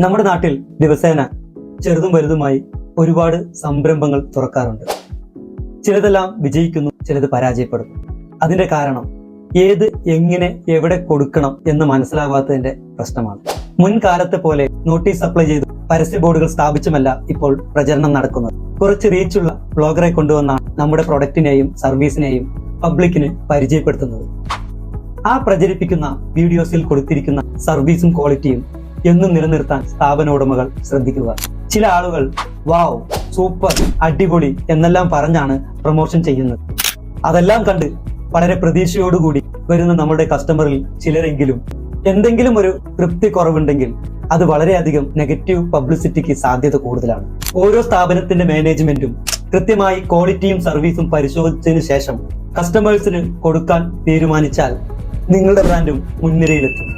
നമ്മുടെ നാട്ടിൽ ദിവസേന ചെറുതും വലുതുമായി ഒരുപാട് സംരംഭങ്ങൾ തുറക്കാറുണ്ട്. ചിലതെല്ലാം വിജയിക്കുന്നു ചിലത് പരാജയപ്പെടുന്നു. അതിന്റെ കാരണം ഏത് എങ്ങനെ എവിടെ കൊടുക്കണം എന്ന് മനസ്സിലാവാത്തതിന്റെ പ്രശ്നമാണ്. മുൻകാലത്തെ പോലെ നോട്ടീസ് അപ്ലൈ ചെയ്ത് പരസ്യ ബോർഡുകൾ സ്ഥാപിച്ചുമല്ല ഇപ്പോൾ പ്രചരണം നടക്കുന്നത്. കുറച്ച് റീച്ചുള്ള ബ്ലോഗറെ കൊണ്ടുവന്നാണ് നമ്മുടെ പ്രൊഡക്റ്റിനെയും സർവീസിനെയും പബ്ലിക്കിന് പരിചയപ്പെടുത്തുന്നത്. ആ പ്രചരിപ്പിക്കുന്ന വീഡിയോസിൽ കൊടുത്തിരിക്കുന്ന സർവീസും ക്വാളിറ്റിയും എന്നും നിലനിർത്താൻ സ്ഥാപന ഉടമകൾ ശ്രദ്ധിക്കുക. ചില ആളുകൾ വാവ് സൂപ്പർ അടിപൊളി എന്നെല്ലാം പറഞ്ഞാണ് പ്രൊമോഷൻ ചെയ്യുന്നത്. അതെല്ലാം കണ്ട് വളരെ പ്രതീക്ഷയോടുകൂടി വരുന്ന നമ്മുടെ കസ്റ്റമറിൽ ചിലരെങ്കിലും എന്തെങ്കിലും ഒരു തൃപ്തി കുറവുണ്ടെങ്കിൽ അത് വളരെയധികം നെഗറ്റീവ് പബ്ലിസിറ്റിക്ക് സാധ്യത കൂടുതലാണ്. ഓരോ സ്ഥാപനത്തിന്റെ മാനേജ്മെന്റും കൃത്യമായി ക്വാളിറ്റിയും സർവീസും പരിശോധിച്ചതിന് ശേഷം കസ്റ്റമേഴ്സിന് കൊടുക്കാൻ തീരുമാനിച്ചാൽ നിങ്ങളുടെ ബ്രാൻഡും മുൻനിരയിലെത്തും.